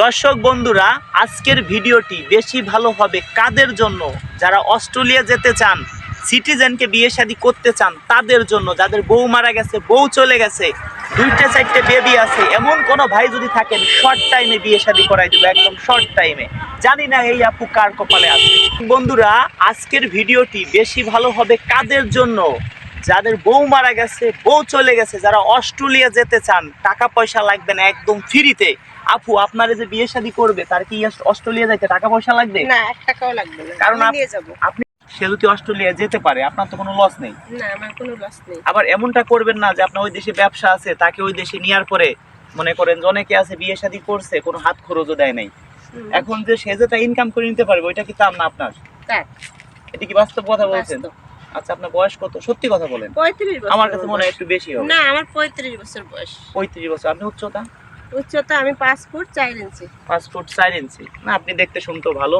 দর্শক বন্ধুরা, আজকের ভিডিওটি বেশি ভালো হবে কাদের জন্য? যারা অস্ট্রেলিয়া যেতে চান, সিটিজেনকে বিয়ে শাদী করতে চান, তাদের জন্য। যাদের বউ মারা গেছে, বউ চলে গেছে, দুইটা, চারটে বেবি আছে, এমন কোনো ভাই যদি থাকেন শর্ট টাইমে বিয়ে শাদী করাই দেবো, একদম শর্ট টাইমে জানি না এই আপু কার কপালে আছে। বন্ধুরা, আজকের ভিডিওটি বেশি ভালো হবে কাদের জন্য? যাদের বউ মারা গেছে বউ চলে গেছে যারা অস্ট্রেলিয়া যেতে চান টাকা পয়সা লাগবে না একদম ফ্রিতে। আপু আপনারা যে বিয়ে শাদী করবে তার কি অস্ট্রেলিয়া যাইতে টাকা পয়সা লাগবে? না এক টাকাও লাগবে না। কারণ নিয়ে যাব। আপনি সে যদি অস্ট্রেলিয়া যেতে পারে আপনার তো কোনো লস নেই। না আমার কোনো লস নেই। আবার এমনটা করবেন না যে আপনার ওই দেশে ব্যবসা আছে তাকে ওই দেশে নেওয়ার পরে মনে করেন যে অনেকে আছে বিয়ে শাদী করছে কোনো হাত খরচও দেয় নাই। এখন যে সে যেটা ইনকাম করে নিতে পারবে ওইটা কি চান না আপনার? এটা কি বাস্তব কথা বলছেন। আচ্ছা আপনার বয়স কত? সত্যি কথা বলেন। পঁয়ত্রিশ বছর আমার কাছে মনে হয় একটু বেশি হবে। না আমার পঁয়ত্রিশ বছর বয়স। পঁয়ত্রিশ বছর। আপনি উচ্চতা? উচ্চতা আমি পাঁচ ফুট চার ইঞ্চি। পাঁচ ফুট চার ইঞ্চি। না আপনি দেখতে শুনতে ভালো।